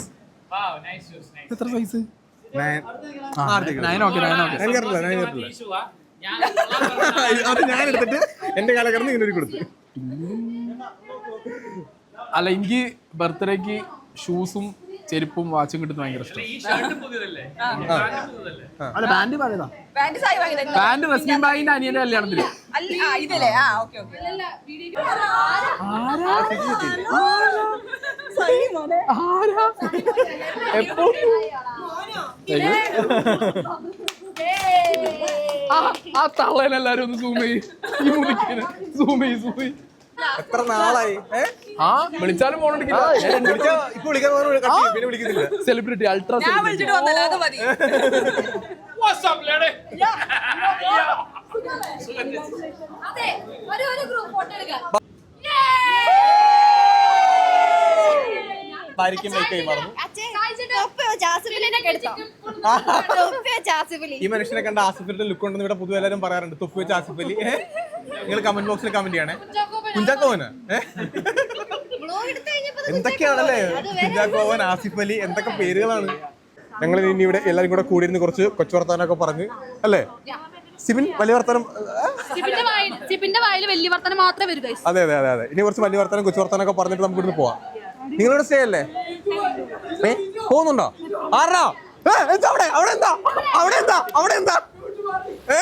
എത്ര സൈസ് അത് ഞാൻ എടുത്തിട്ട് എന്റെ കാലക്കടന്ന് ഇങ്ങനെ കൊടുത്തു. അല്ല എനിക്ക് ബർത്ത്ഡേക്ക് ഷൂസും ചെരുപ്പും വാച്ചും കിട്ടുന്ന ഭയങ്കര ഇഷ്ടം പാന്റ് അനിയന്റെ കല്യാണത്തിന് അല്ല ആ തള്ളേനെല്ലാരും ഒന്ന് സൂം ചെയ്യും. ഈ മുടിക്കിന് സൂം ചെയ്യും സൂം ചെയ്യ്. എത്ര നാളായി? ആ വിളിച്ചാലും ഫോൺ എടുക്കില്ല. വിളിച്ചാ ഇപ്പൊ വിളിക്കാൻ പറഞ്ഞു കട്ട് പിന്നെ വിളിക്കുന്നില്ല. സെലിബ്രിറ്റി അൾട്രാ ഞാൻ വിളിച്ചിട്ട് വന്നല്ലോ മതി. വാട്സ് അപ്പ് ലേഡി അതെ ഒരു ഒരു ഗ്രൂപ്പ് ഫോട്ടോ എടുക്കാം. ഭാര്യയ്ക്കും മേക്കായി മറന്നു. ഈ മനുഷ്യനെ കണ്ട ആസിഫിന്റെ ലുക്ക് ഉണ്ടെന്ന് ഇവിടെ പൊതുവെ എല്ലാവരും പറയാറുണ്ട്. തുപ്പ് വെച്ച് ആസിഫ് അലി നിങ്ങൾ കമന്റ് ബോക്സിൽ കമന്റ് ചെയ്യണേ. കുഞ്ചാക്കോവന്? എന്തൊക്കെയാണല്ലേ? കുഞ്ചാക്കോവൻ ആസിഫ് അലി എന്തൊക്കെ പേരുകളാണ്? ഞങ്ങൾ ഇനി ഇവിടെ എല്ലാവരും കൂടെ കൂടിയിരുന്ന് കുറച്ച് കൊച്ചു വർത്താനൊക്കെ പറഞ്ഞ് അല്ലേ? സിബിൻ വലിയ വർത്തമാനം സിപ്പിന്റെ വായിൽ വലിയ വർത്തനം മാത്രമേ വരൂ. അതെ അതെ അതെ അതെ. ഇനി കുറച്ച് വലിയ വർത്തനം കൊച്ചു വർത്താനൊക്കെ പറഞ്ഞിട്ട് നമുക്ക് ഇവിടുന്ന് പോവാം. നിങ്ങളുടെ സ്റ്റേ അല്ലേ? ഏ പോകുന്നുണ്ടോ? ആരാ? എന്താ അവിടെ? അവിടെ എന്താ? അവിടെ എന്താ? അവിടെ എന്താ? ഏ?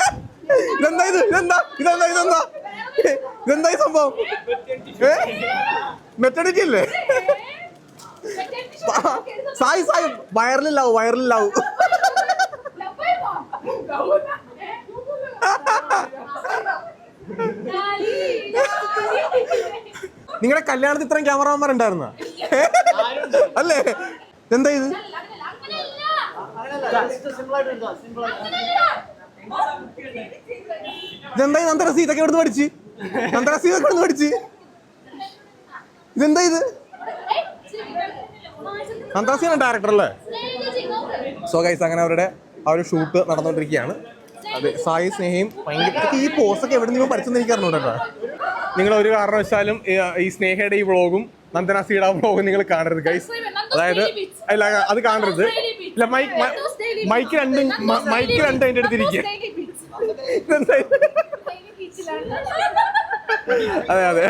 ഇതെന്താ ഇത്? ഇതെന്താ? ഇതെന്താ? ഇതെന്താ? ഏ, ഇതെന്താ ഈ സംഭവം? ഏ? മെറ്റഡിറ്റി അല്ലേ സായി സായി വയറിലാവും വയറിലാവും നിങ്ങളുടെ കല്യാണത്തിൽ ഇത്രയും ക്യാമറമാന്മാർ ഉണ്ടായിരുന്ന? അല്ലേ? എന്താ ഇത്? ഇതെന്താ നന്ദ നന്ദരസി ഇതൊക്കെ എവിടുന്ന് പഠിച്ച്? എവിടുന്ന് പഠിച്ച്. ഇതെന്താ ഇത്? മദ്രാസിയാണ് ഡയറക്ടർ അല്ലേ? സോ ഗൈസ് അങ്ങനെ അവരുടെ ആ ഒരു ഷൂട്ട് നടന്നുകൊണ്ടിരിക്കുകയാണ്. അതെ സായി സ്നേഹയും ഭയങ്കര ഈ പോസൊക്കെ എവിടെ നിന്ന് പഠിച്ചെന്ന് എനിക്ക് അറിഞ്ഞൂടാ നിങ്ങൾ ഒരു കാരണവശാലും ഈ- ഈ സ്നേഹയുടെ ഈ വ്ളോഗും നന്ദനാസിയുടെ ആ വ്ളോഗും നിങ്ങൾ കാണരുത് ഗൈസ് അതായത് അല്ല അത് കാണരുത്. ഇല്ല മൈക്ക് മൈക്ക് രണ്ട് മൈക്ക് രണ്ട് അതിന്റെ അടുത്തിരിക്കുക? അതെ അതെ.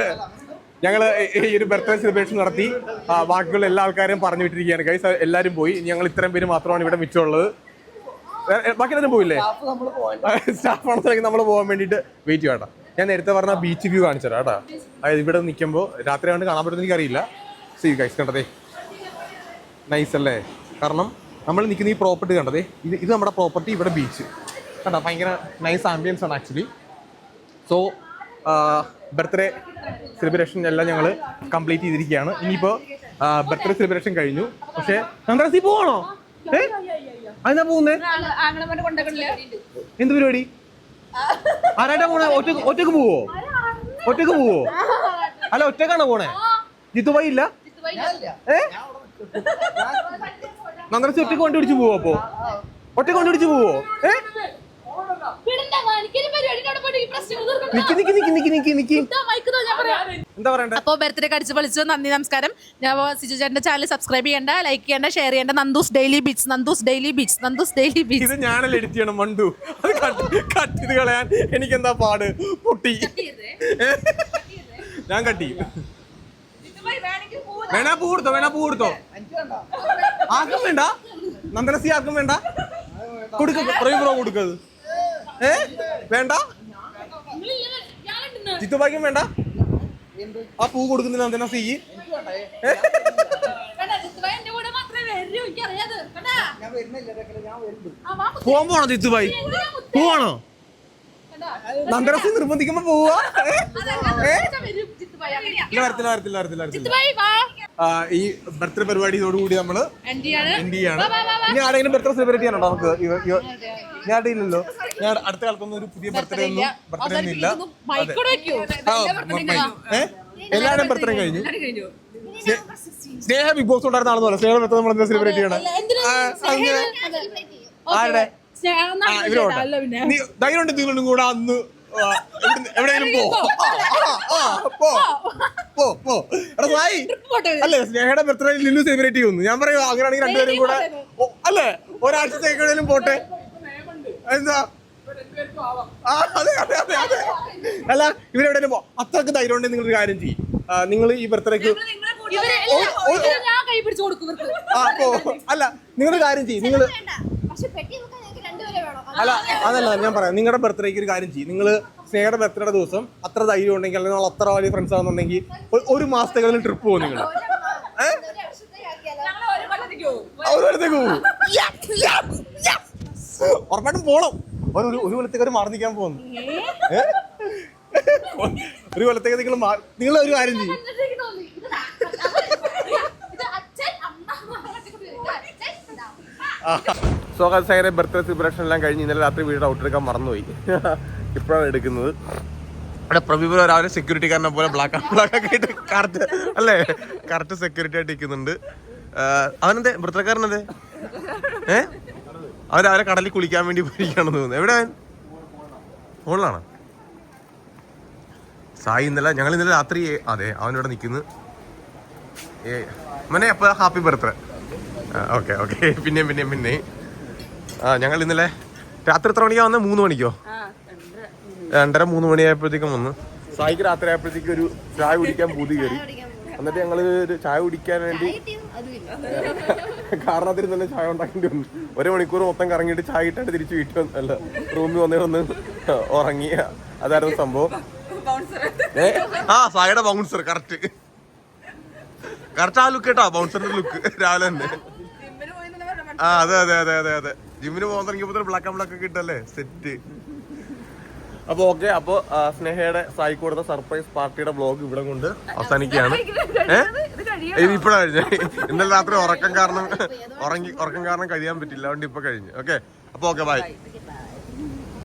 ഞങ്ങൾ ഈ ഒരു ബർത്ത്ഡേ സെലിബ്രേഷൻ നടത്തി. ബാക്കിയുള്ള എല്ലാ ആൾക്കാരെയും പറഞ്ഞു വിട്ടിരിക്കുകയാണ്. കൈസ് എല്ലാവരും പോയി. ഞങ്ങൾ ഇത്രയും പേര് മാത്രമാണ് ഇവിടെ മിച്ചമുള്ളത് ബാക്കി എല്ലാവരും പോയില്ലേ? സ്റ്റാഫ് ആണെങ്കിൽ നമ്മൾ പോകാൻ വേണ്ടിയിട്ട് വെയിറ്റ് ചെയ്യാം ഞാൻ നേരത്തെ പറഞ്ഞ ബീച്ച് വ്യൂ കാണിച്ചു തരാം കേട്ടോ. അതായത് ഇവിടെ നിൽക്കുമ്പോൾ രാത്രി ആണ്ട് കാണാൻ പറ്റുന്ന എനിക്കറിയില്ല. സീ കൈസ് കണ്ടതേ. നൈസ് അല്ലേ? കാരണം നമ്മൾ നിൽക്കുന്ന ഈ പ്രോപ്പർട്ടി കണ്ടതേ ഇത് ഇത് നമ്മുടെ പ്രോപ്പർട്ടി ഇവിടെ ബീച്ച് കണ്ടോ? ഭയങ്കര നൈസ് ആംബിയൻസ് ആണ് ആക്ച്വലി സോ ബർത്ത്ഡേ സെലിബ്രേഷൻ എല്ലാം ഞങ്ങൾ കംപ്ലീറ്റ് ചെയ്തിരിക്കുകയാണ്. ഇനിയിപ്പോ ബർത്ത്ഡേ സെലിബ്രേഷൻ കഴിഞ്ഞു. പക്ഷേ നന്ദാസി പോവാണോ? അതിനാ പോകുന്നേ എന്ത് പരിപാടി? ആരായിട്ടാ പോണേ? ഒറ്റ ഒറ്റയ്ക്ക് പോവോ? ഒറ്റയ്ക്ക് പോവോ? അല്ല ഒറ്റക്കാണോ പോണേ? ജിത്തുബായി ഇല്ല? ഏ? നന്ദനസി ഒറ്റയ്ക്ക് വണ്ടി പിടിച്ച് പോവോ അപ്പോ? ഒറ്റയ്ക്ക് വണ്ടി പിടിച്ച് പോവോ? ഏ? നിക്ക് നിക്ക് നിക്ക് നിക്ക് നിക്ക് നിക്ക്. എന്താ പറയണ്ടേ? അപ്പൊ ബർത്ത്ഡേ കടിച്ചു പൊളിച്ചു. നന്ദി നമസ്കാരം. ഞാൻ സിജു ചേട്ടന്റെ ചാനൽ സബ്സ്ക്രൈബ് ചെയ്യേണ്ട ലൈക്ക് ചെയ്യേണ്ട ഷെയർ ചെയ്യേണ്ട. Nandus daily beach Nandus daily beach Nandus daily beach ഇത് ഞാനല്ലേ എഡിറ്റ് ചെയ്യണം മണ്ടു. അത് കട്ട് കട്ട് ചെയ്ത് കളയാൻ എനിക്കെന്താ പാട്? പൊട്ടി? ഞാൻ കട്ട് ചെയ്യും. വേണാ പൂ കൊടുത്തോ വേണാ പൂ കൊടുത്തോ. ആർക്കും വേണ്ട. നന്ദനസി ആർക്കും വേണ്ട. കൊടുക്ക പ്രോ കൊടുക്കത് ഏ? വേണ്ട? ചിത്തുഭാഗ്യം വേണ്ട. ആ പൂ കൊടുക്കുന്നില്ല എന്തിനാ ഏ? പോവാൻ പോണോ ചിത്തുഭായി പോവാണോ? നന്ദനസി നിർബന്ധിക്കുമ്പോ പോവാ. വരത്തില്ല വരത്തില്ല വരത്തില്ല ഈ ബർത്ത്ഡേ പരിപാടിയോടുകൂടി നമ്മൾ എൻഡ് ചെയ്യാണ്. ഇനി ആരെങ്കിലും ബർത്ത്ഡേ സെലിബ്രേറ്റ് ചെയ്യാനുണ്ടോ നമുക്ക്? ഞാൻ ഇല്ലല്ലോ. ഞാൻ അടുത്ത കാലത്തൊന്നും ഒരു പുതിയ ബർത്ത്ഡേ ഒന്നും ബർത്ത്ഡേ ഒന്നും ഇല്ല. എല്ലാവരും ബർത്ത്ഡേ കഴിഞ്ഞു? സ്നേ- സ്നേഹ ബിഗ് ബോസ് ഉണ്ടായിരുന്ന ആണെന്നല്ല സ്നേഹ ബർത്ത്ഡേ നമ്മൾ എന്താ സെലിബ്രേറ്റ് ചെയ്യണം. ആരുടെ? ധൈര്യം ഉണ്ട് നിങ്ങളും കൂടെ അന്ന് എവിടെയെങ്കിലും പോ. പോ. പോ. എടാ സായി. അല്ലേ സ്നേഹയുടെ ബർത്ത്ഡേ ലില്ലു സെലിബ്രേറ്റ് ചെയ്യുന്നു. ഞാൻ പറയും അങ്ങനെയാണെങ്കിൽ രണ്ടുപേരും കൂടെ അല്ലേ? ഒരാഴ്ചത്തേക്ക് എവിടെയെങ്കിലും പോട്ടെ? എന്താ? ആ, അതെ അതെ അതെ അതെ. അല്ല ഇവരെവിടെ പോ. അത്രയ്ക്ക് ധൈര്യം ഉണ്ടെങ്കിൽ നിങ്ങൾ ഒരു കാര്യം ചെയ്യും. നിങ്ങൾ ഈ ബർത്ത്ഡേക്ക് അല്ല നിങ്ങളൊരു കാര്യം ചെയ്യും. നിങ്ങൾ അല്ല അതല്ല ഞാൻ പറയാം. നിങ്ങളുടെ ബർത്ത്ഡേക്ക് ഒരു കാര്യം ചെയ്യും. നിങ്ങൾ സ്നേഹയുടെ ബർത്ത്ഡേ ദിവസം അത്ര ധൈര്യം ഉണ്ടെങ്കിൽ അല്ലെങ്കിൽ നിങ്ങൾ അത്ര വലിയ ഫ്രണ്ട്സ് ആണെന്നുണ്ടെങ്കിൽ ഒരു- മാസത്തേക്ക് ട്രിപ്പ് പോകും നിങ്ങൾ ഒരു കൊല്ലത്തേക്ക് പോകും ഉറപ്പായിട്ടും പോണം. ഒരു ഒരു- കൊല്ലത്തേക്ക് മാറി നിൽക്കാൻ പോകുന്നു. ഒരു കൊല്ലത്തേക്ക് നിങ്ങൾ നിങ്ങൾ ഒരു കാര്യം ചെയ്യും. സോ സൈറെ ബർത്ത്ഡേ സെലിബ്രേഷൻ എല്ലാം കഴിഞ്ഞ് ഇന്നലെ രാത്രി വീട് ഔട്ട് എടുക്കാൻ മറന്നുപോയി. ഇപ്പോഴാണ് എടുക്കുന്നത്. അവിടെ പ്രവീപ് രാവിലെ സെക്യൂരിറ്റിക്കാരനെ പോലെ ബ്ലാക്ക് ബ്ലാക്ക് ഒക്കെ ആയിട്ട് കറക്റ്റ് അല്ലേ? കറക്റ്റ് സെക്യൂരിറ്റി ആയിട്ട് ഇരിക്കുന്നുണ്ട്. അവനെന്തേ? വൃത്തക്കാരനെന്തേ ഏ? അവൻ അവരെ കടലിൽ കുളിക്കാൻ വേണ്ടി പോയിരിക്കാണെന്ന് തോന്നുന്നു. എവിടെ അവൻ? ഫോണിലാണ് സായി ഇന്നലെ ഞങ്ങൾ ഇന്നലെ രാത്രി അതെ അവനിവിടെ നിൽക്കുന്നു. ഏ മനെ അപ്പൊ ഹാപ്പി ബർത്ത്ഡേ. Okay okay. പിന്നെയും പിന്നെയും പിന്നെയും ആ ഞങ്ങൾ ഇന്നലെ രാത്രി എത്ര മണിക്കാ വന്നത് മൂന്ന് മണിക്കോ? രണ്ടര. മൂന്ന് മണിയായപ്പോഴത്തേക്കും വന്ന്. സായിക്ക് രാത്രി ആയപ്പോഴത്തേക്കും ഒരു ചായ കുടിക്കാൻ പൂതി കയറി. എന്നിട്ട് ഞങ്ങൾ ഒരു ചായ കുടിക്കാൻ വേണ്ടി കാരണത്തിൽ തന്നെ ചായ ഉണ്ടാക്കേണ്ടി വന്നു? ഒരു മണിക്കൂർ മൊത്തം കറങ്ങിയിട്ട് ചായ ഇട്ടായിട്ട് തിരിച്ച് വീട്ടിൽ വന്നല്ല റൂമിൽ വന്നേ വന്ന് ഉറങ്ങി അതായിരുന്നു സംഭവം. ഏ? ആ സായുടെ ബൗൺസർ കറക്റ്റ് കറക്റ്റ് ആ ലുക്ക് കേട്ടോ ബൗൺസറിന്റെ ലുക്ക് രാവിലെ തന്നെ. ആ അതെ അതെ അതെ അതെ അതെ. ജിമ്മിന് പോകാൻ തുടങ്ങിയപ്പോ ബ്ലാക്ക് ആൻഡ് ബ്ലാക്ക് ഒക്കെ ഇട്ടല്ലേ? സെറ്റ് അപ്പൊ ഓക്കെ അപ്പൊ സ്നേഹയുടെ സായി കൊടുത്ത സർപ്രൈസ് പാർട്ടിയുടെ ബ്ലോഗ് ഇവിടെ കൊണ്ട് അവസാനിക്കുകയാണ്. ഏഹ് ഇപ്പഴാ കഴിഞ്ഞ ഇന്നലെ രാത്രി ഉറക്കം കാരണം ഉറങ്ങി ഉറക്കം കാരണം കഴിയാൻ പറ്റില്ല. അതുകൊണ്ട് ഇപ്പൊ കഴിഞ്ഞു. ഓക്കെ? അപ്പൊ ഓക്കെ ബൈ